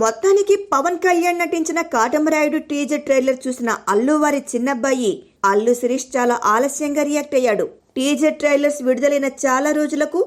మొత్తానికి పవన్ కళ్యాణ్ నటించిన Katamarayudu teaser trailer చూసిన అల్లు వారి చిన్నబ్బాయి అల్లు శిరీష్ చాలా ఆలస్యంగా రియాక్ట్ అయ్యాడు. టీజర్ ట్రైలర్స్ విడుదలైన చాలా రోజులకు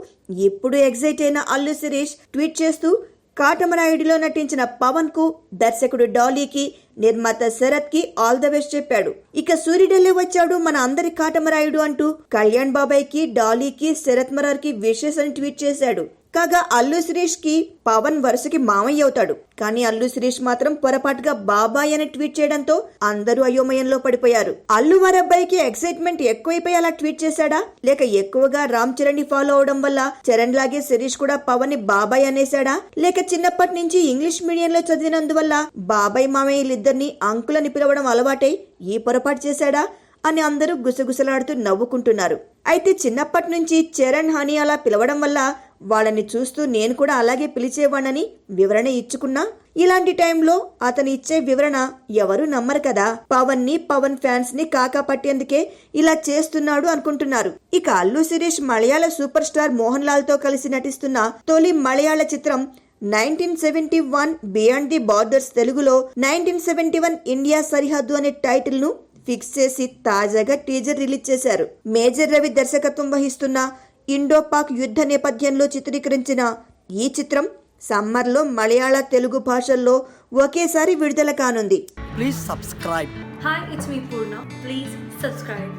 ఇప్పుడు ఎగ్జైట్ అయిన అల్లు శిరీష్ ట్వీట్ చేస్తూ కాటమరాయుడిలో నటించిన పవన్కు దర్శకుడు డాలీకి నిర్మాత శరత్కి ఆల్ ద బెస్ట్ చెప్పాడు. ఇక సూర్యుడల్లే వచ్చాడు మన అందరి కాటమరాయుడు అంటూ కళ్యాణ్ బాబాయ్కి డాలీకి శరత్ మరార్కి విషెస్ అని ట్వీట్ చేశాడు. కాగా అల్లు శిరీష్కి పవన్ వరుసకి మామయ్య అవుతాడు. కానీ అల్లు శిరీష్ మాత్రం పొరపాటుగా బాబాయ్ అని ట్వీట్ చేయడంతో అందరూ అయోమయంలో పడిపోయారు. అల్లు వారబ్బాయికి ఎక్సైట్మెంట్ ఎక్కువైపోయి అలా ట్వీట్ చేశాడా? లేక ఎక్కువగా రామ్ చరణ్ని ఫాలో అవడం వల్ల చరణ్ లాగే శిరీష్ కూడా పవన్ని బాబాయ్ అనేశాడా? లేక చిన్నప్పటి నుంచి ఇంగ్లీష్ మీడియంలో చదివినందువల్ల బాబాయ్ మామయ్యలిద్దరిని అంకులని పిలవడం అలవాటై ఈ పొరపాటు చేశాడా? అని అందరూ గుసగుసలాడుతూ నవ్వుకుంటున్నారు. అయితే చిన్నప్పటి నుంచి చరణ్ హనీ అలా పిలవడం వల్ల వాళ్ళని చూస్తూ నేను కూడా అలాగే పిలిచేవాణ్ణని వివరణ ఇచ్చుకున్నా. ఇలాంటి టైంలో అతను ఇచ్చే వివరణ ఎవరు నమ్మరు కదా. పవన్ని పవన్ ఫ్యాన్స్ని కాకా పట్టేందుకే ఇలా చేస్తున్నాడు అనుకుంటున్నారు. ఇక అల్లు శిరీష్ మలయాళ సూపర్ స్టార్ మోహన్ లాల్తో కలిసి నటిస్తున్న తొలి మలయాళ చిత్రం nineteen seventy one beyond the borders తెలుగులో నైన్టీన్ సెవెంటీ వన్ ఇండియా సరిహద్దు అనే టైటిల్ను ఫిక్స్ చేసి తాజాగా టీజర్ రిలీజ్ చేశారు మేజర్ రవి దర్శకత్వం వహిస్తున్న ఇండో పాక్ యుద్ధ నేపథ్యంలో చిత్రీకరించిన ఈ చిత్రం సమ్మర్లో మలయాళ తెలుగు భాషల్లో ఒకేసారి విడుదల కానుంది Please subscribe. Hi, it's me Purna. Please subscribe.